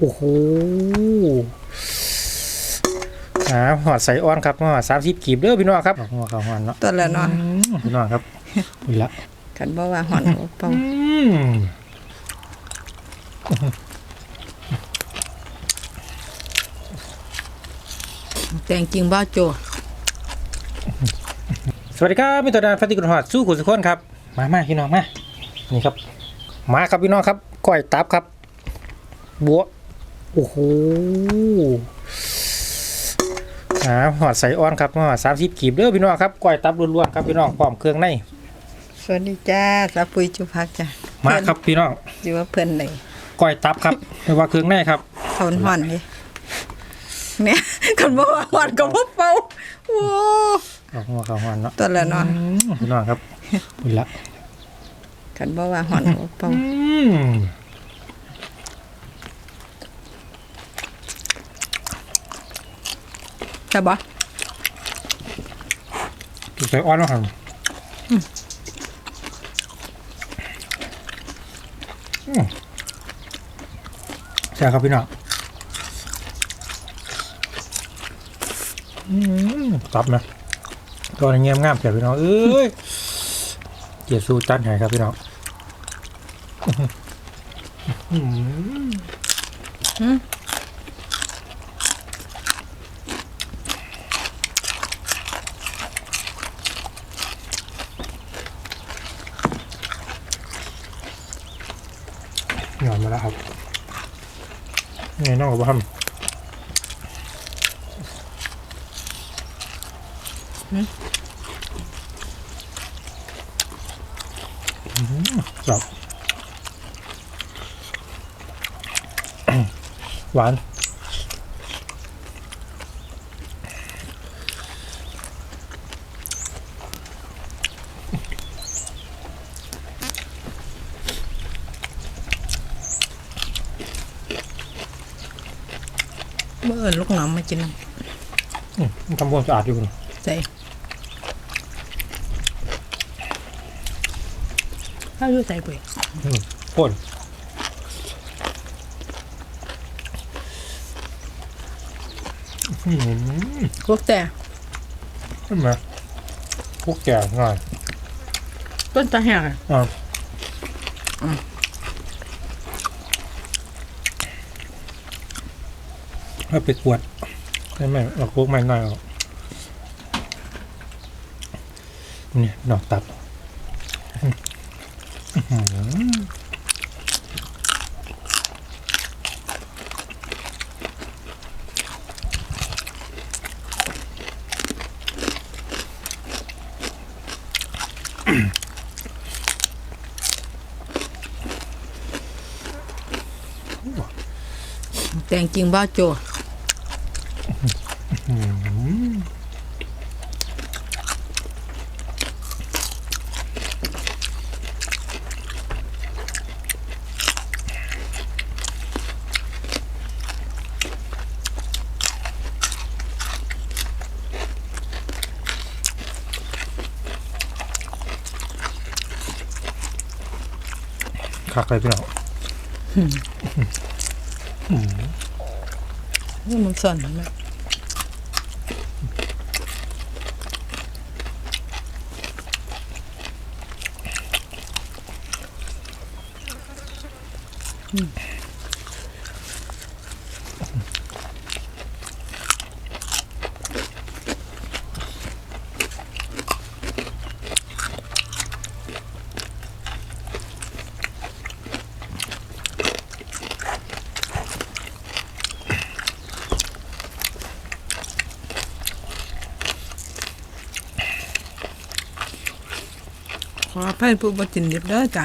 โอ้โหหาหอดใส่อ้อนครับหอดสามสิบกีบเด้อพี่น้องครับหัวเขาหอนเนาะตัวละเนาะอืมพี่น้องครับนี่ละกันบ่ว่าหอนบ่เป่าอืมแต่งจริงบ่โจสวัสดีครับมิตรดาพัติกุลหอดสู้ขุนสุขคนครับ มามาพี่น้องมา นี่ครับ มาครับพี่น้องครับก้อยตับครับบัว โอ้โหหาหอดใส่อ้อนครับหอดสามสิบกีบเด้อพี่น้องครับก้อยตับล้วนๆครับพี่น้องพร้อมเครื่องในสวัสดีจ้าสาปุยจุพักจ้ะมาครับพี่น้องอยู่ว่าเพิ่นเลยก้อยตับครับไม่ว่าเครื่องในครับเขาหอนเลยเนี่ยกันบ่ว่าหอนก็บ่เป่าโอ้เอาหัวเขาหอนเนาะตัวละเนาะอืมพี่น้องครับนี่ละกันบ่ว่าหอนบ่เป่า อืมจะบ่ใส่อ้อนแล้วครับอืมใช่ครับพี่น้องอืมตับนะตัวนี้เงียบงามเสียพี่น้อง เอ้ยเกียรติสู้จัดให้ครับพี่น้องอื้อหือหย่อ นมาแล้วครับนี่น้องกับบ้ามครับหวาน เมื่อเอิ้นลูกน้องมากินน้อืมทำความสะอาดอยู่คุณำใส่ข้าวอยู่ใส่ปุ๋ยพ่นอืมพวกแต่ใช่ไหมพวกแก่ง่ายต้นตะแหกอะ อ่าอืมถ้าไปกวดใช่ไหมเราพวกไม่ง่ายหรอกนี่ดอกตับแต่งจริงบ่โจ คักเลยพี่น้องนี่มันสั่นแม่ขอ อภัยผู้บ่กินดิบเด้อจ้ะ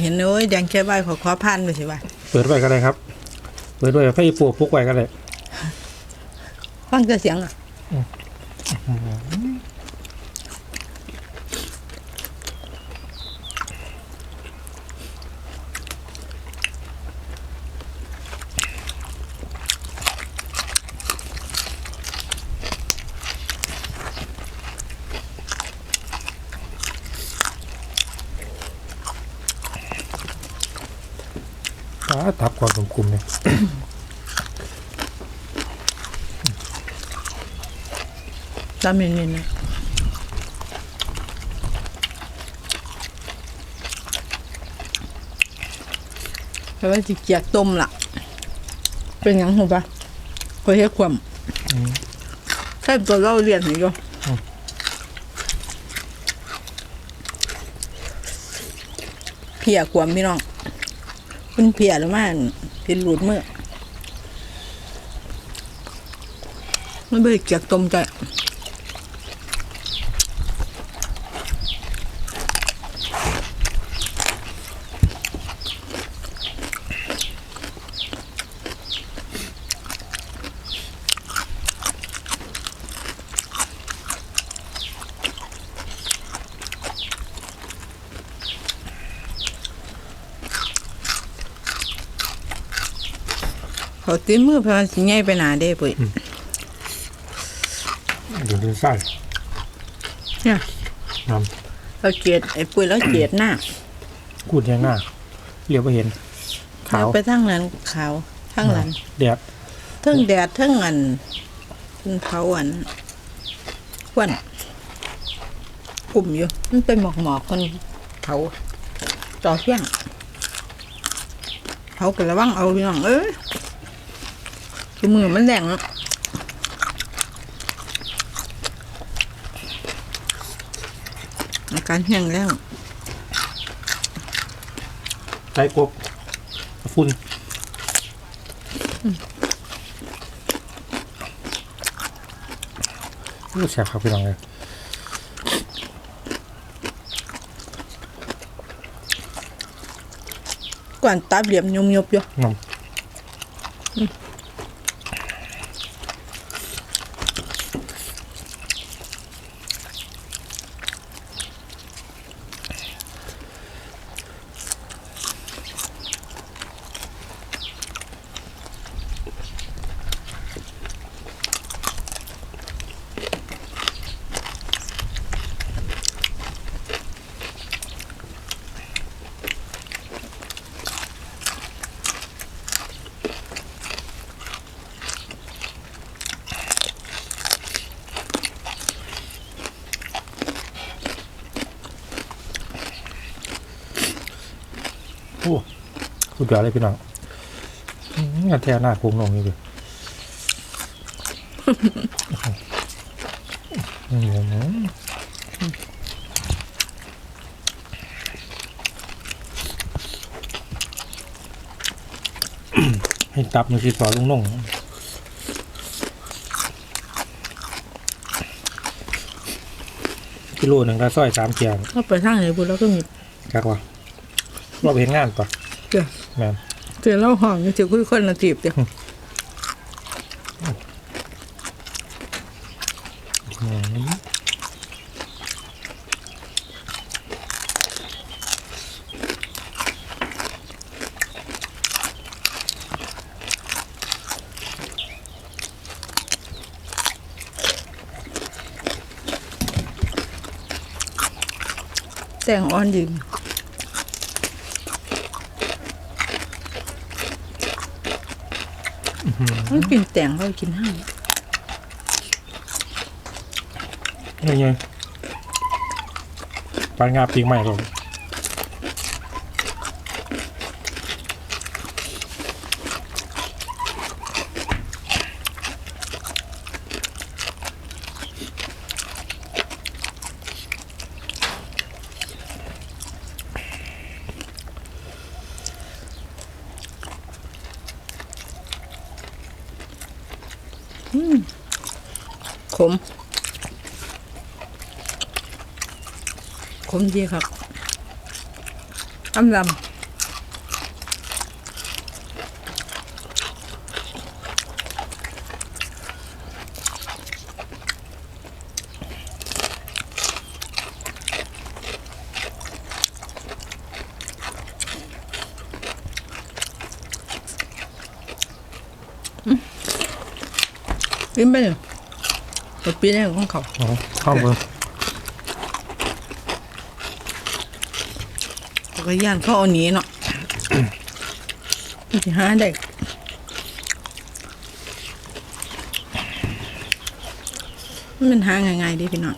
เห็นโอ้ยแดงแค่ใบขอขอผ่านไปสิว่าเปิดไว้ก็ได้ครับ เปิดไว้ไฟปูพุกไว้ก็ได้ฟังแต่เสียงอะ อ๋อทับความสมกลุ่มเลยตามเย็นๆนะแต่ว่าจิเกียกต้มล่ะ เป็นหยังหูปะคอยเฮ็ดความใช่ตัวเราเรียนให้อยู่เพียความพี่น้อง เป็นเพียหรือว่าเป็นหลุดเมื่อไม่เบื่อเกียกตมใจ เขาตีมือเพราะมันสิใหญ่ไปหนาเด้ปุ้ยเดี๋ยวดูไส้เนี่ยน้เราเกลียดไอ้ปุ้ยแล้วเกลียดหน้าำกูดยังหน้าเรียวไปเห็นขาวไปทั้งนั้นขาวทั้งนั้นแดดเทั้งแดดเทั้งอันมันเผาอันควันกลุ่มอยู่ มันเป็นหมอกหมอกๆคนเผาต่อเที่ยงเผากันระวังเอาพี่น้องเอ้ย คือมือมันแดงเนาะอาการแห้งแล้วไส้กบฝุ่นโอ้แสบครับพี่น้องเลยก่อนตับเหลี่ยมยมยบอยู่ สุดยอดเลยพี่น้องงานแท้หน้าโค้งลงนี่เลยอืมให้ตับมันคือสอลุงน่งกิโลหนึ่งได้สร้อยสามเกียงก็ไปทางไหนบุญแล้วก็มีจักว่าเราไปเห็นงานก่อน เดี๋ยวแม่นเจอเล่าห้องนี่จะคุยคนละจีบเดียวอืมแต่งอ่อนยืน มันกินแต่งเขากินห้างนี่ไงปลางาปีกใหม่ครับ ขม ขมดีครับอำลำ กินไปเลยตัวปีนี้ของเขาอ๋อเข้าเบอร์จักรยานเขาเอาหนีเนาะสิหาได้มันหาง่ายๆดีพี่น้อง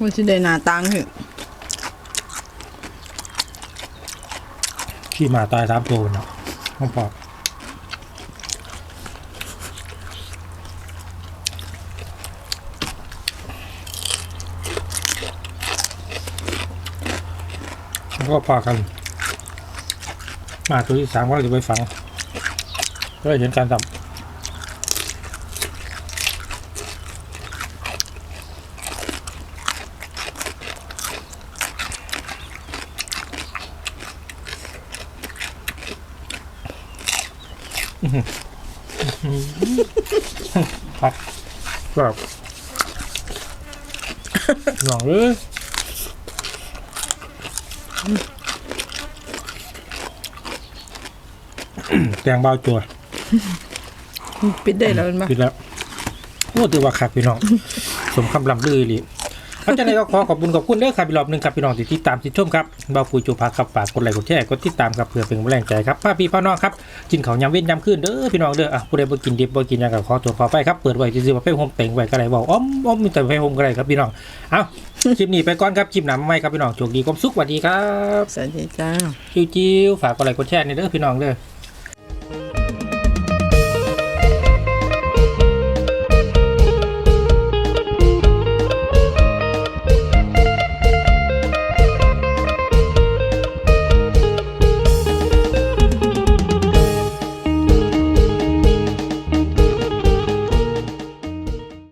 ว่าสิได้หน้าตังเหอะขี่หมาตายสามตัวเนาะห้องปอด แล้วก็พากัน มาตัวที่สามก็จะไปฝังก็เลยเห็นการทำครับแบบหลังเลย แตงเบาจัวปิดได้แล้วแมันบ่ปิดแล้วโอ้ถือว่าคักพี่น้อง สมคำลำลือเลย เอาจากนั้นก็ขอขอบคุณขอบคุณเด้อครับอีกรอบหนึ่งครับพี่น้องที่ติดตามติดชมครับเบาปุ๋ยจูพักครับฝากกดไลค์กดแชร์กดติดตามครับเพื่อเป็นกำลังใจครับป้าพี่พ่อน้องครับกินข้าวยำเว้นยำขึ้นเด้อพี่น้องเด้ออะผู้ใดบ่กินดิบบ่กินหยังก็ขอตัวขอไปครับเปิดไว้ซื่อๆว่าไปโฮมเต็งไว้ก็ได้บอกอ้อมอ้อมมีแต่ไปโฮมก็ได้ครับพี่น้องเอาคลิปนี้ไปก่อนครับคลิปหน้ามาใหม่ครับพี่น้องโชคดีความสุขสวัสดีครับสวัสดีจ้า จิ้วๆฝากกดไลค์กดแชร์ในเด้อพี่น้องเด้อ